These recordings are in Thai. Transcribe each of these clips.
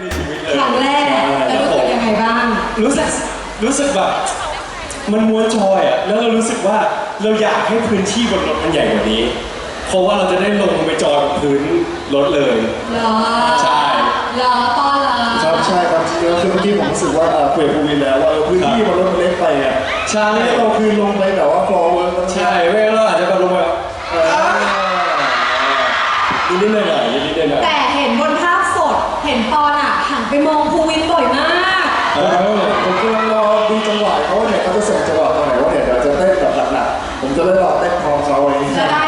ในชีวิตเลยครั้งแรกแล้วรู้สึกยังไงบ้าง รู้สึกรู้สึกแบบมันม้วนจอยอะแล้วเรารู้สึกว่าเราอยากให้พื้นที่บนรถมันใหญ่กว่านี้ เพราะว่าเราจะได้ลงไปจอยกับพื้นรถเลย เหรอใช่ เหรอตอนเหรอครับใช่ครับจริงๆแล้วคือเมื่อกี้ผมรู้สึกว่าเอ่อคุยกับภูวินแล้วว่าเออพื้นที่มันลดมันเล็กไปอะใช่ให้เราคือลงไปแบบว่าฟอร์เวิร์กใช่เว้ยเราอาจจะแบบลงไปแบบนิดๆหน่อยๆนิดๆหน่อยแต่เห็นบนภาพสด เห็นปอนอะหัน ไปมองภูวินบ่อยมากๆเออผมกำลังรอดูจังหวะเขาว่าเนี่ยเขาจะส่งจังหวะตอนไหนว่าเนี่ยเดี๋ยวจะเต้นแบบหนักๆผมจะได้รอเต้นพร้อมเขาอะไรอย่างเงี้ยจะได้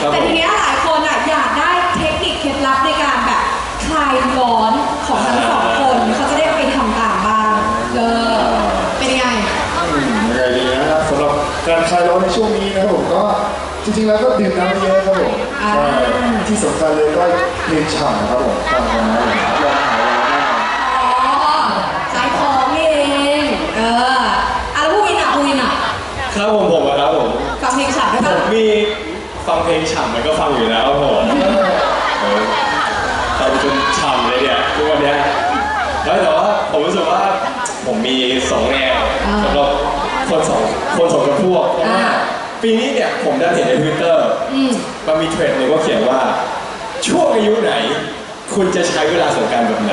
แล้วแต่ทีเนี้ยหลายคนอะอยากได้เทคนิคเคล็ดลับในการแบบคลายร้อนของทั้งสองคนเขาจะได้ไปทำตามบ้างเออเป็นยังไงยังไงดีนะครับสำหรับการคลายร้อนในช่วงนี้นะครับผมก็จริงๆแล้วก็ดื่มน้ำเยอะครับผมอ่าใช่ที่สำคัญเลยก็เรียนฉ่ำครับผมฟังกันนะยอมหายร้อนแน่นอนอ๋อขายของนี่เองเอออะแล้วผู้วินอะผู้วินอะครับผมผมอะครับผมฟังเพลงฉันได้ผปะ มมี ฟังเพลงฉ่ำมันก็ฟังอยู่แล้วครับผมเออฟังจนฉ่ำเลยเนี่ยทุกวันเนี้ยแล้วแต่ว่าผมรู้สึกว่าผมมีสองแนวสำหรับคนสองคนสองจำพวกเพราะว่าปีนี้เนี่ยผมได้เห็นในทวิตเตอร์อืมมันมีเทรนด์หนึ่งก็เขียนว่า ช่วงอายุไหน คุณจะใช้เวลาสงกรารแบบไหน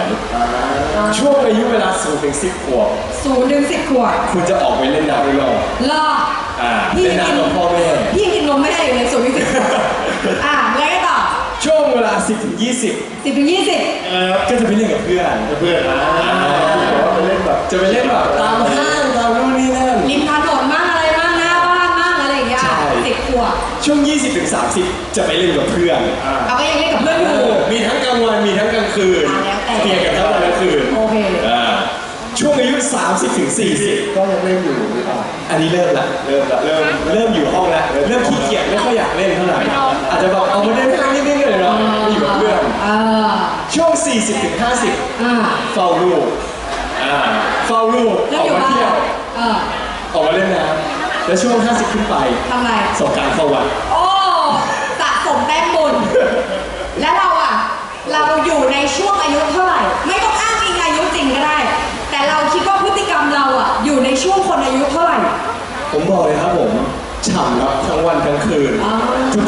ช่วงอายุเวลาศูนย์ถึงสิบขวบศูนย์ถึงสิบขวบคุณจะออกไปเล่นน้ำด้วยหรอรออ่าพี่เล่นกินน้ำกับพ่อแม่พี่ยังกินน มไม่ได้อยู่เลยศูนย์ถึงสิบขวบอะแล้วไงต่อช่วงเวลา 10ถึง20 สิบถึงยี่สิบก็จะไปเล่นกับเพื่อน เพื่อนๆนะแบบว่าไปเล่นแบบจะไปเล่นแบบตามห้างตามนู่นนี่นั่น ริมถนนมั่งอะไรมั่งหน้าบ้านมั่งอะไรอย่างเงี้ยใช่ สิบขวบช่วง 20ถึง30 จะไปเล่นกับเพื่อนเอาก็ยังเล่นกับเพื่อนอยู่มีทั้งกลางวันมีทั้งกลางคืนอ่าแล้วแต่เปลี่ยนกันทั้งวันกลางคืน โอเคอ่า ช่วงอายุ 30ถึง40 ก็ยังเล่นอยู่หรือเปล่าอันนี้เริ่มละ เริ่มละเริ่มเริ่มอยู่ห้องละเริ่มขี้เกียจไม่ค่อยอยากเล่นเท่าไหร่ อาจจะแบบเอามาเล่นข้างนิดๆหน่อยๆไปอยู่กับเพื่อนเออช่วง 40ถึง50อ่าเฝ้าลูกอ่าเฝ้าลูกเล่นอออกยู่มาบ้าเที่ยนวเออออกมาเล่นน้ำแล้วช่วง 50 ขึ้นไปทำไร สงกรารเข้าวัดโอ้สะสมแต้มบุญ และเราอะ เราอยู่ในช่วงอายุเท่าไหร่ ไม่ ช่วงคนอายุเท่าไหร่ ผมบอกเลยครับผมฉ่ำครับทั้งวันทั้งคืน อ๋อ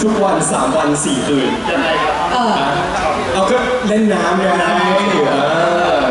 ทุกๆวัน3วัน4คืนยังไงครับเอออะเอาก็เล่นน้ำไงเออ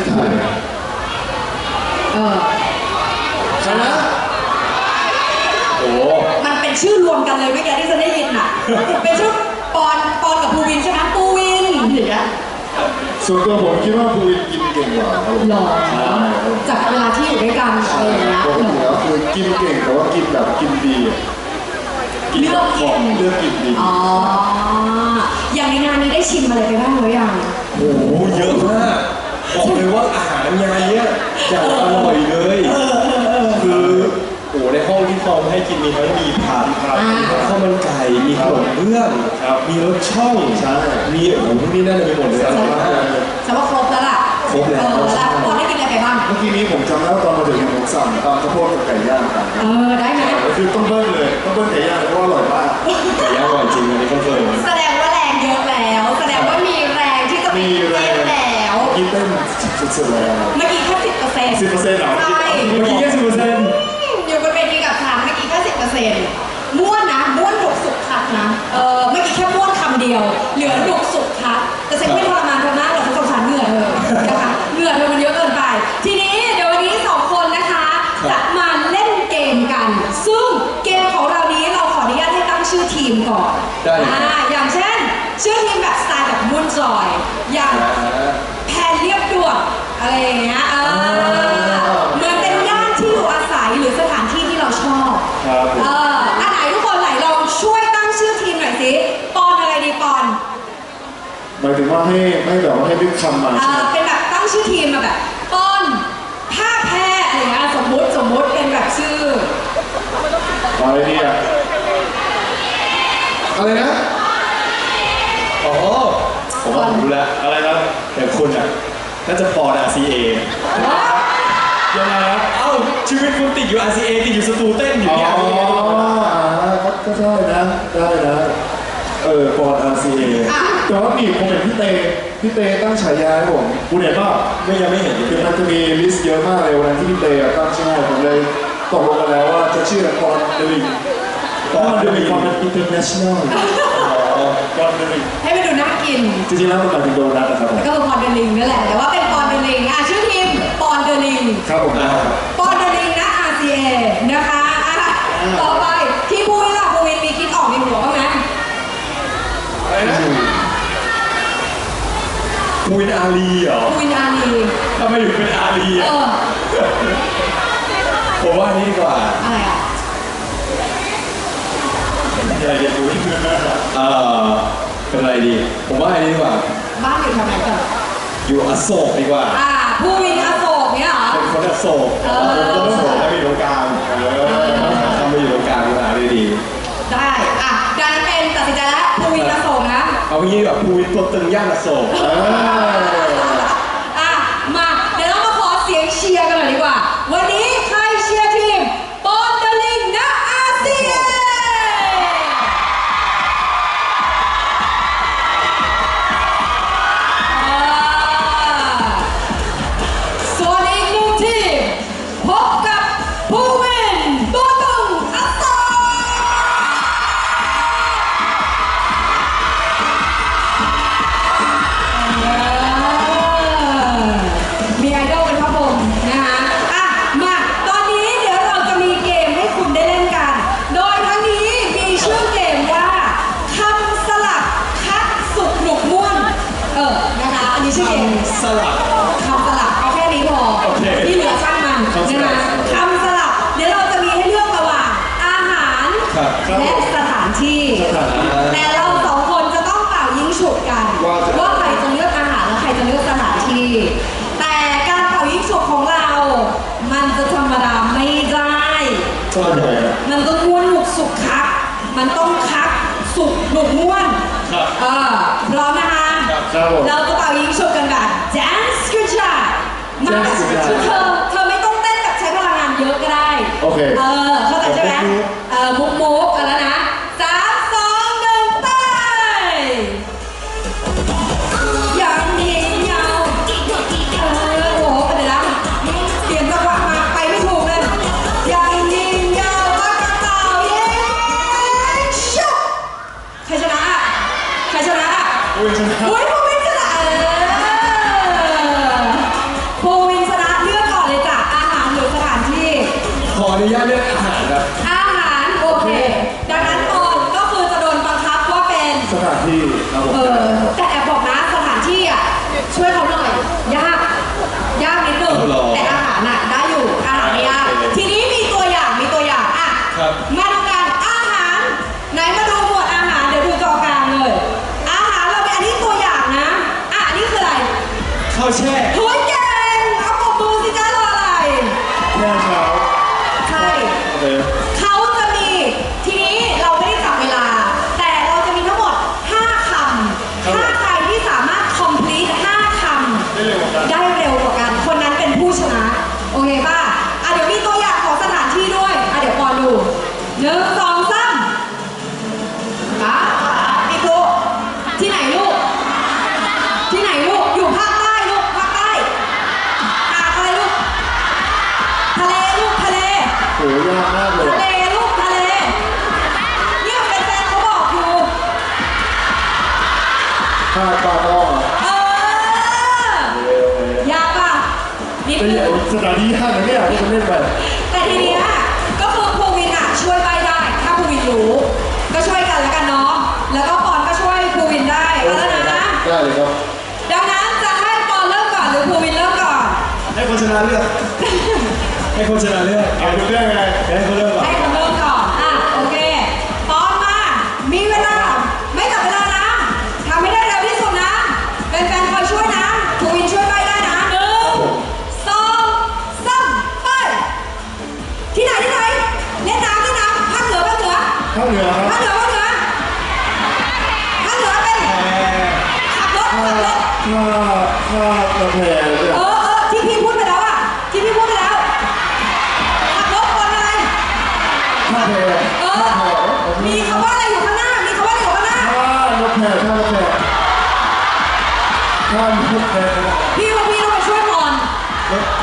ไม่ถ่ายนะเออใครนะโอ้มันเป็นชื่อรวมกันเลยเมื่อกี้ที่ฉันได้ยินอะ เป็นชื่อปอนปอนกับภูวินใช่ไหมภูวินอย่างเงี้ยส่วนตัวผมคิดว่าภูวินกินเก่งกว่าครับผมหรอใช่ครับจากเวลาที่อยู่ด้วยกันอะไรอย่างเงี้ยปกติแล้วคือกินเก่งแต่ว่ากินแบบกินดีอะกินแบบของเลือกกินดีอ๋ออย่างในงานนี้ได้ชิมอะไรไปบ้างหรือยังโหเยอะมาก บอกเลยว่าอาหารงานเนี้ยอย่างอร่อยเลย คือโอ้ในห้องที่เขาให้กินมีทั้งมีผัดครับอ่า มีข้าวมันไก่มีขนมเบื้องครับมีรสช่องใช่มีโอ้โหพวกนี้น่าจะมีหมดเลยอร่อยมากฉันว่าครบแล้วล่ะครบแล้ว เออแล้วปอนได้กินอะไรไปบ้าง เมื่อกี้นี้ผมจำได้ว่าตอนมาถึงเนี่ยผมสั่งตำข้าวโพดกับไก่ย่างกันเออ ได้ไหมคือต้องเบิ้ลเลยต้องเบิ้ลไก่ย่างเลยเพราะว่าอร่อยมากไก่ย่างอร่อยจริงอันนี้คอนเฟิร์มแสดงว่าแรงเยอะแล้ว แสดงว่ามีแรงที่จะไปมีแรเต้งนแล้ว กินเต้นสุดๆเลยครับเมื่อกี้แค่สิบเปอร์เซ็นต์10%เหรอใช่เมื่อกี้แค่สิบเปอร์เซ็นต์อยู่บนเวทีกับฉันเมื่อกี้แค่สิบเปอร์เซ็นต์ม้วนนะม้วนหนุกสุกคักนะเออเมื่อกี้แค่ม้วนคำเดียว เหลือหนุกสุกคักแต่ฉันไม่ทรมานเธอมากหรอกฉันสงสารเหงื่อเธอนะคะเหงื่อเธอมันเยอะเกินไป ทีนี้เดี๋ยววันนี้สองคนนะคะจะมาเล่นเกมกัน ซึ่งเกมของเรานี้เราขออนุญาตให้ตั้งชื่อทีมก่อนได้เลยอ่าอย่างเช่น ชื่อทีมแบบสไตล์แบบมุ่วนจอย อย่างแพนเรียบด่วน อะไรอย่างเงี้ยเออเหมือนเป็นย่านที่อยู่อาศัยหรือสถานที่ที่เราชอบ ครับผมเอออันไหนทุกคนไหนลองช่วยตั้งชื่อทีมหน่อยสิ ปอนอะไรดีปอน หมายถึงว่าให้ไม่แบบว่าให้นึกคำมาเอใช่ไหอม เป็นแบบตั้งชื่อทีมมาแบบปอนท่าแพ้อะไรอย่างเงี้ยสมมุติสมมุติเป็นแบบชื่อ อะไรดีอะอะไรนะ อ๋อผมว่าผมรู้แล้ว อะไรนะ แต่คุณอะ น่าจะปอน RCA ยังไงครับเอ้าชีวิตคุณติดอยู่ RCA ติดอยู่สตูเต้นอยู่อ๋อเนี่ยอ่าก็ก็ได้นะได้นะเออปอน RCA อะแต่ว่ามีผมเห็นพี่เตพี่เตตั้งฉายาให้ผมคุณเห็นป่ะไม่ยังไม่เห็นเลยคือมันจะมีลิสต์เยอะมากเลยวันนั้นที่พี่เตอะตั้งชื่อให้ผมเลยตกลงกันแล้วว่าจะชื่อปอนเดลิงเพราะมันจะมีความเป็น international ปอนเดลิงให้มันดูน่ากิน จริงๆแล้วมันหมายถึงโดนัทนะครับผมก็คือปอนเดอลิงนั่นแหละ แต่ว่าเป็นปอนเดอลิงอะชื่อทีมปอนเดอลิงครับผมอ่าปอนเดอลิงนะ RCA นะคะอะต่อไปที่พูดล่ะภูวินมีคิดออกในหัวบ้างไหมอะไรนะภูวินอารีเหรอภูวินอารีทำไมถึงเป็นอารีเออะอผมว่าอันนี้ดีกว่าอะไรอะ อย่าอย่าดู เอ่อเป็นอะไรดี ผมว่าอันนี้ดีกว่า บ้านอยู่แถวไหนก่อนอยู่อโศกดีกว่า อ่าภูวินอโศกเนี่ยเหรอ เป็นคนอโศกเออ ผมก็อโศกแล้วมีตรงกลางเออทำไปอยู่ตรงกลางดีกว่าดีดีได้ อะดังนั้นเป็นตัดสินใจแล้วภูวินอโศกนะ เอางี้แบบภูวินตัวตึงย่านอโศกเอออะ มา เดี๋ยวเรามาขอเสียงเชียร์กันหน่อยดีกว่า วันนี้ ก็ใหญ่นะมันต้องม้วนหนุกสุกคัก มันต้องคักสุกหนุกม้วนครับเออพร้อมนะคะครับผม เราจะเป่ายิงฉุบกันแบบ dance good job มาแบบ Dance good job เธอเธอไม่ต้องเต้นแบบใช้พลังงานเยอะก็ได้โอเค เออ Olha, olha. เนี่ยที่มันเล่นไปแต่ทีเนี้ยก็คือภูวินอะช่วยใบได้ ถ้าภูวินรู้ ก็ช่วยกันแล้วกันเนาะแล้วก็ปอนก็ช่วยภูวินได้เอาแล้วนะ ได้เลยครับ ดังนั้นจะให้ปอนเริ่มก่อนหรือภูวินเริ่มก่อน ให้คนชนะเลือก ให้คนชนะเลือกเอาดูเรื่องไงให้เขาเลือก ถ้านกแพงพี่ว่าพี่ต้องไปช่วยปอน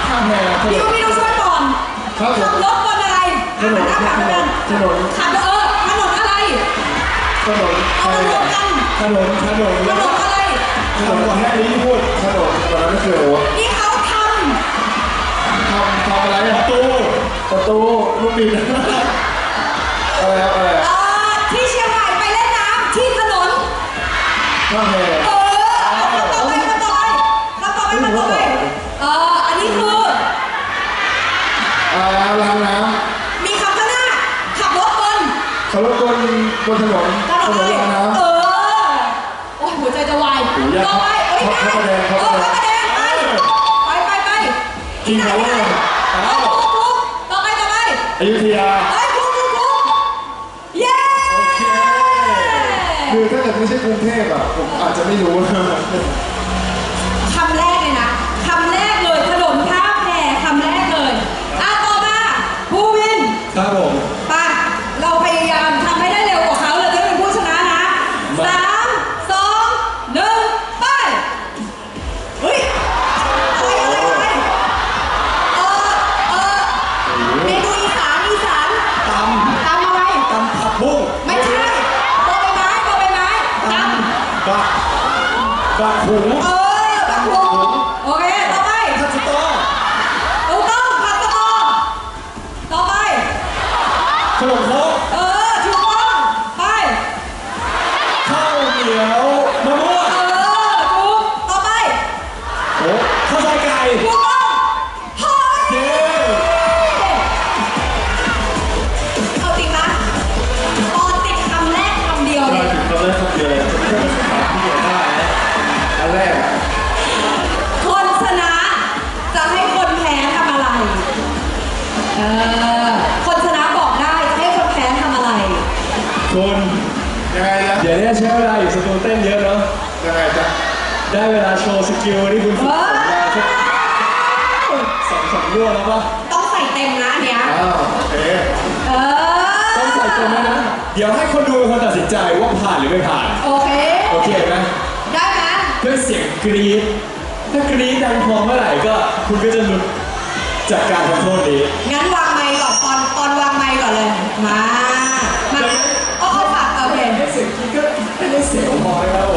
ถ้าแพงพี่ว่าพี่ต้องช่วยปอนครับผมขับรถบนอะไรถนนขับรถบนถนน ขับเออถนนอะไร ถนนเอามารวมกันถนนถนนถแล้วนนอะไร ถนนก่อนแค่นี้ที่พูดถนนตอนนั้นไม่เคยรู้ว่าที่เขาททำทำอะไรปอะระตูประตูลูกบินอะไรครับอะไรำเอ่อที่เชียงใหม่ไปเล่นน้ำที่ถนนถ้าแพงเออ อ่าล้างน้มีคำข้างหน้าขับรถบนำขับรถบนบนถนนถนถนนอะนไรล้างน้เออโอ้ยหัวใจจะวายโอ้ยยากต่อไปเอ้ยพระพระประแดงพเอระอประแดงพระประแดงไปไปไปไปำกินเขาว่าเอ้ยถูกถูกต่อไปต่อไปอยุธยาเอ้ยถูกถูกถูกเย้โอเคคือถ้าเกิดไม่ใช่กรุงเทพอะผมอาจจะไม่รู้นะ บักบักหุงเออแบบพว คุณยังไงนะเดี๋ยวนี้ใช้เวลาอยู่สตูเต้นเยอะเนาะ ยังไงจ๊ะได้เวลาโชว์สกิลที่คุณฝึกฝนมาสักสองสามรั่วแล้วปะต้องใส่เต็มนะอันเนี้ยอ้าวโอเคเออ ต้องใส่เต็มแล้วนะ เดี๋ยวให้คนดูเป็นคนตัดสินใจว่าผ่านหรือไม่ผ่าน โอเค โอเคไหมได้ไหมด้วยเสียงกรี๊ด ถ้ากรี๊ดดังพอเมื่อไหร่ก็ คุณก็จะหลุดจากการทำโทษนี้ งั้นวางไมค์ก่อนตอนตอนวางไมค์ก่อนเลย มามา Oh my God.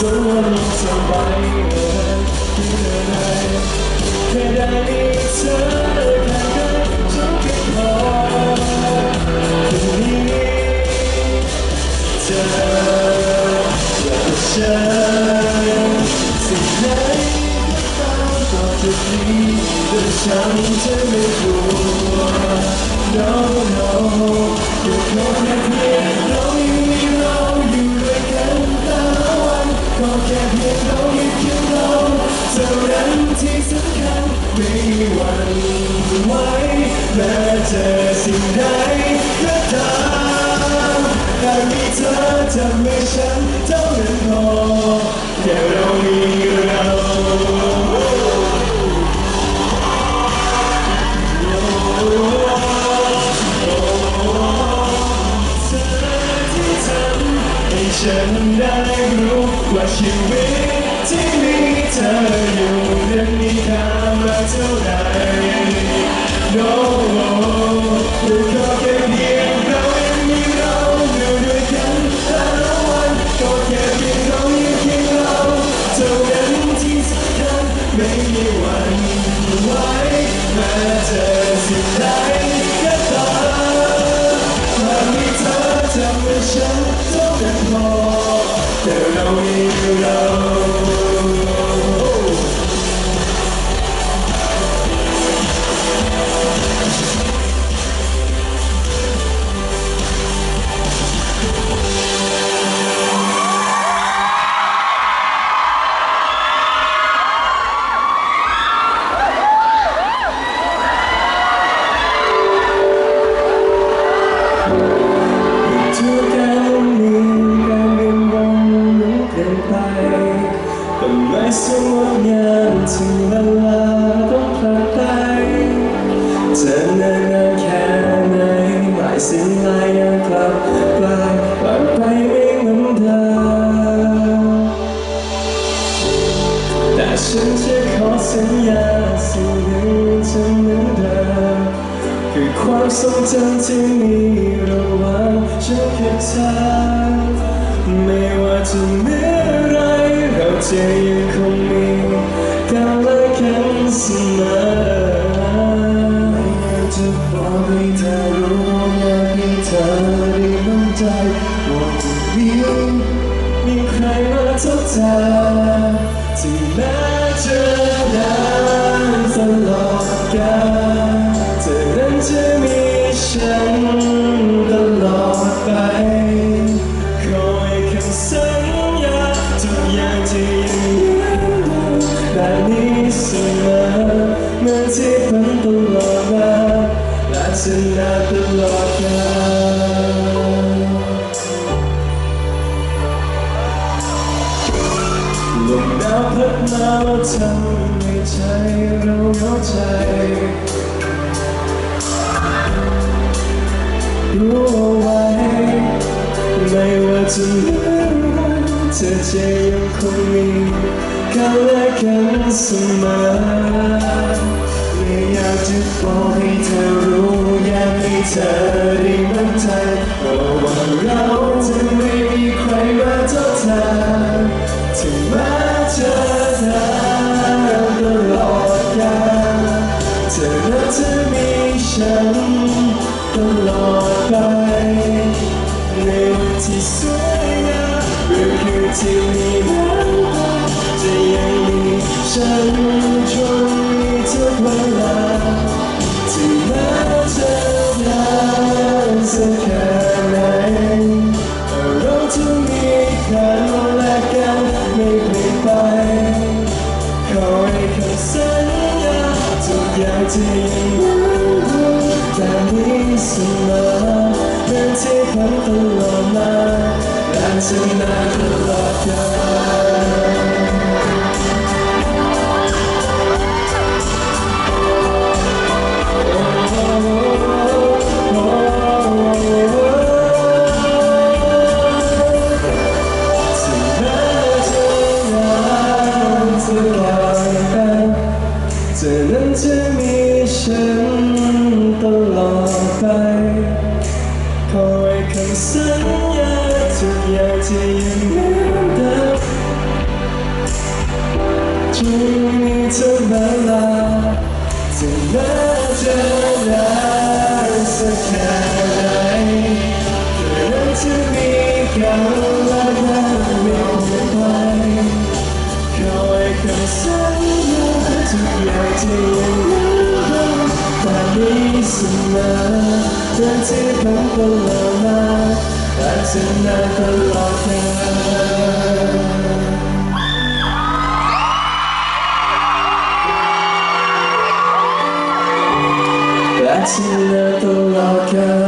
ส่วนสบายเอ่ที่ไหนแค่ได้เธอแค่ได้ทุกทีพอคืนนี้เธออยากฉันสิ่งไหนตามต่จากนี้แฉันจะไม่กลัว no no better. Do you know me, you know? ยังกลับกลายไปไม่เหมือนเดิมแต่ฉันจะขอสัญญาสิ่งหนึ่จะเหมือนเดิมคือความทรงที่มีระวางฉันกับเธอไม่ว่าจะเมื่อไรเราจะยังคง sun. เธอได้มั่นใจระหว่าเรา Tonight, ถึงเวลาจะเลิกเจอได้สักแค่ไหนแต่เราจะมีกันและกันไม่ไปคอยคำสัญญาทุกอย่างที่ยังไม่แต่นี้เสมอเจอที่ผ่าล้วมาอาจจะนานลอดกาล It's the little longer